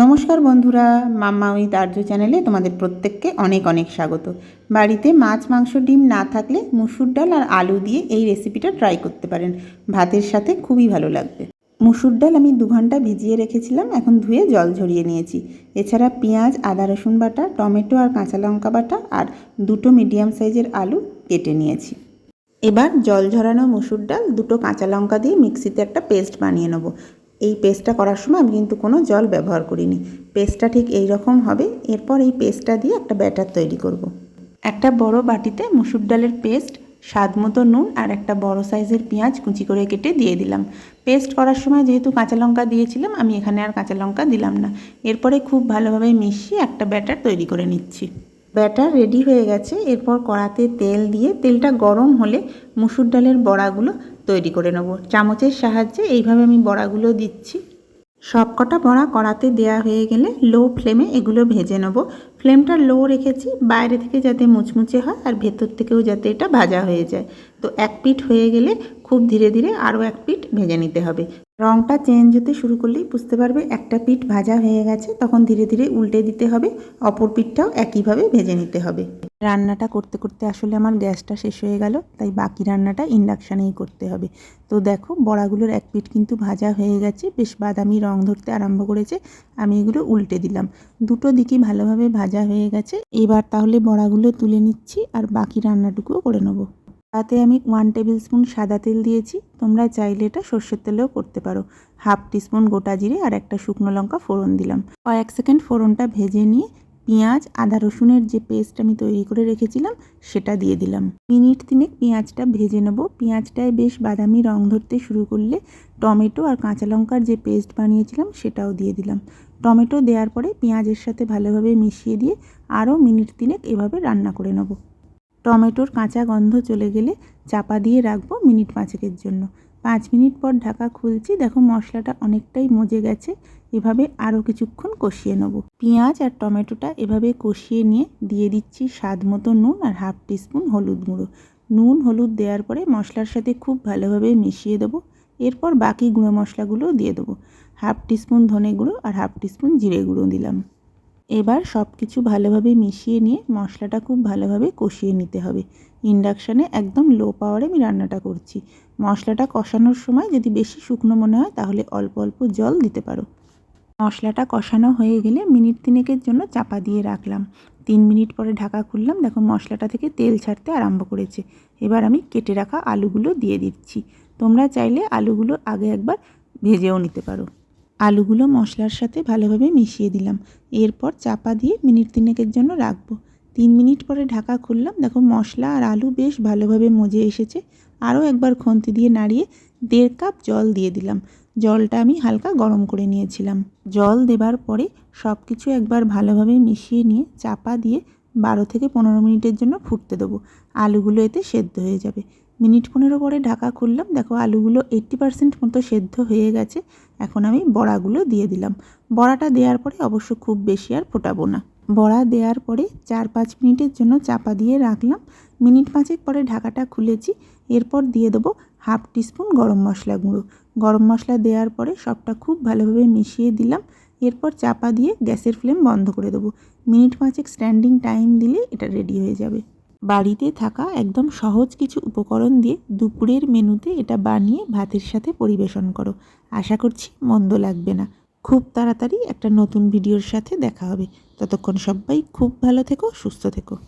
নমস্কার বন্ধুরা, মাম্মা উইথ আর্য চ্যানেলে তোমাদের প্রত্যেককে অনেক অনেক স্বাগত। বাড়িতে মাছ, মাংস, ডিম না থাকলে মুসুর ডাল আর আলু দিয়ে এই রেসিপিটা ট্রাই করতে পারেন। ভাতের সাথে খুবই ভালো লাগবে। মুসুর ডাল আমি দু ঘণ্টা ভিজিয়ে রেখেছিলাম, এখন ধুয়ে জল ঝরিয়ে নিয়েছি। এছাড়া পেঁয়াজ, আদা, রসুন বাটা, টমেটো আর কাঁচা লঙ্কা বাটা আর দুটো মিডিয়াম সাইজের আলু কেটে নিয়েছি। এবার জল ঝরানো মুসুর ডাল দুটো কাঁচা লঙ্কা দিয়ে মিক্সিতে একটা পেস্ট বানিয়ে নেব। এই পেস্টটা করার সময় আমি কিন্তু কোনো জল ব্যবহার করিনি। পেস্টটা ঠিক এই রকম হবে, এরপর এই পেস্টটা দিয়ে একটা ব্যাটার তৈরি করব। একটা বড় বাটিতে মুসুর ডালের পেস্ট, স্বাদ মতো নুন আর একটা বড় সাইজের পেঁয়াজ কুচি করে কেটে দিয়ে দিলাম। পেস্ট করার সময় যেহেতু কাঁচা লঙ্কা দিয়েছিলাম, আমি এখানে আর কাঁচা লঙ্কা দিলাম না। এরপরে খুব ভালোভাবে মিশিয়ে একটা ব্যাটার তৈরি করে নিচ্ছি। ব্যাটার রেডি হয়ে গেছে, এরপর কড়াতে তেল দিয়ে, তেলটা গরম হলে মুসুর ডালের বড়াগুলো তৈরি করে নেব। চামচের সাহায্যে এইভাবে আমি বড়াগুলো দিচ্ছি। সবকটা বড়া কড়াতে দেয়া হয়ে গেলে লো ফ্লেমে এগুলো ভেজে নেব। ফ্লেমটা লো রেখেছি, বাইরে থেকে যাতে মুচমুচে হয় আর ভেতর থেকেও যাতে এটা ভাজা হয়ে যায়। তো এক পিঠ হয়ে গেলে খুব ধীরে ধীরে আরও এক পিঠ ভেজে নিতে হবে। রঙটা চেঞ্জ হতে শুরু করলেই বুঝতে পারবে একটা পিঠ ভাজা হয়ে গেছে, তখন ধীরে ধীরে উল্টে দিতে হবে, অপর পিঠটাও একইভাবে ভেজে নিতে হবে। রান্নাটা করতে করতে আসলে আমার গ্যাসটা শেষ হয়ে গেল, তাই বাকি রান্নাটা ইন্ডাকশানেই করতে হবে। তো দেখো, বড়াগুলোর এক পিঠ কিন্তু ভাজা হয়ে গেছে, বেশ বাদামি রং ধরতে আরম্ভ করেছে, আমি এগুলো উল্টে দিলাম। দুটো দিকই ভালোভাবে ভাজা হয়ে গেছে, এবার তাহলে বড়াগুলো তুলে নিচ্ছি, আর বাকি রান্নাটুকুও করে নেব। তাতে আমি ওয়ান টেবিল স্পুন সাদা তেল দিয়েছি। তোমরা চাইলে এটা সর্ষের তেলেও করতে পারো। হাফ টিস্পুন গোটা জিরে আর একটা শুকনো লঙ্কা ফোড়ন দিলাম। কয়েক সেকেন্ড ফোড়নটা ভেজে নিয়ে পেঁয়াজ, আদা রসুনের যে পেস্ট আমি তৈরি করে রেখেছিলাম, সেটা দিয়ে দিলাম। মিনিট তিনেক পেঁয়াজটা ভেজে নেব। পেঁয়াজটায় বেশ বাদামি রং ধরতে শুরু করলে টমেটো আর কাঁচা লঙ্কার যে পেস্ট বানিয়েছিলাম, সেটাও দিয়ে দিলাম। টমেটো দেওয়ার পরে পেঁয়াজের সাথে ভালোভাবে মিশিয়ে দিয়ে আরও মিনিট তিনেক এভাবে রান্না করে নেব। টমেটোর কাঁচা গন্ধ চলে গেলে চাপা দিয়ে রাখব মিনিট পাঁচেকের জন্য। পাঁচ মিনিট পর ঢাকা খুলছি। দেখো মশলাটা অনেকটাই মজে গেছে। এভাবে আরও কিছুক্ষণ কষিয়ে নেব। পেঁয়াজ আর টমেটোটা এভাবে কষিয়ে নিয়ে দিয়ে দিচ্ছি স্বাদ মতো নুন আর হাফ টিস্পুন হলুদ গুঁড়ো। নুন হলুদ দেওয়ার পরে মশলার সাথে খুব ভালোভাবে মিশিয়ে দেবো। এরপর বাকি গুঁড়ো মশলাগুলোও দিয়ে দেবো। হাফ টিস্পুন ধনে গুঁড়ো আর হাফ টিস্পুন জিরে গুঁড়ো দিলাম। এবার সব কিছু ভালোভাবে মিশিয়ে নিয়ে মশলাটা খুব ভালোভাবে কষিয়ে নিতে হবে। ইন্ডাকশানে একদম লো পাওয়ারে আমি রান্নাটা করছি। মশলাটা কষানোর সময় যদি বেশি শুকনো মনে হয় তাহলে অল্প অল্প জল দিতে পারো। মশলাটা কষানো হয়ে গেলে মিনিট তিনেকের জন্য চাপা দিয়ে রাখলাম। তিন মিনিট পরে ঢাকা খুললাম, দেখো মশলাটা থেকে তেল ছাড়তে আরম্ভ করেছে। এবার আমি কেটে রাখা আলুগুলো দিয়ে দিচ্ছি। তোমরা চাইলে আলুগুলো আগে একবার ভেজেও নিতে পারো। আলুগুলো মশলার সাথে ভালোভাবে মিশিয়ে দিলাম। এরপর চাপা দিয়ে মিনিট তিনেকের জন্য রাখব। তিন মিনিট পরে ঢাকা খুললাম। দেখো মশলা আর আলু বেশ ভালোভাবে মজে এসেছে। আরও একবার খন্তি দিয়ে নাড়িয়ে দেড় কাপ জল দিয়ে দিলাম। জলটা আমি হালকা গরম করে নিয়েছিলাম। জল দেবার পরে সব কিছু একবার ভালোভাবে মিশিয়ে নিয়ে চাপা দিয়ে বারো থেকে পনেরো মিনিটের জন্য ফুটতে দেবো। আলুগুলো এতে সেদ্ধ হয়ে যাবে। মিনিট পনেরো পরে ঢাকা খুললাম। দেখো আলুগুলো এইট্টি পারসেন্ট মতো সেদ্ধ হয়ে গেছে। এখন আমি বড়াগুলো দিয়ে দিলাম। বড়াটা দেওয়ার পরে অবশ্য খুব বেশি আর ফোটাবো না। বড়া দেওয়ার পরে চার পাঁচ মিনিটের জন্য চাপা দিয়ে রাখলাম। মিনিট পাঁচেক পরে ঢাকাটা খুলেছি। এরপর দিয়ে দেবো হাফ টিস্পুন গরম মশলা গুঁড়ো। গরম মশলা দেওয়ার পরে সবটা খুব ভালোভাবে মিশিয়ে দিলাম। এরপর চাপা দিয়ে গ্যাসের ফ্লেম বন্ধ করে দেবো। মিনিট পাঁচেক স্ট্যান্ডিং টাইম দিলে এটা রেডি হয়ে যাবে। বাড়িতে থাকা একদম সহজ কিছু উপকরণ দিয়ে দুপুরের মেনুতে এটা বানিয়ে ভাতের সাথে পরিবেশন করো। আশা করছি মন্দ লাগবে না। খুব তাড়াতাড়ি একটা নতুন ভিডিওর সাথে দেখা হবে। ততক্ষণ সবাই খুব ভালো থেকো, সুস্থ থেকো।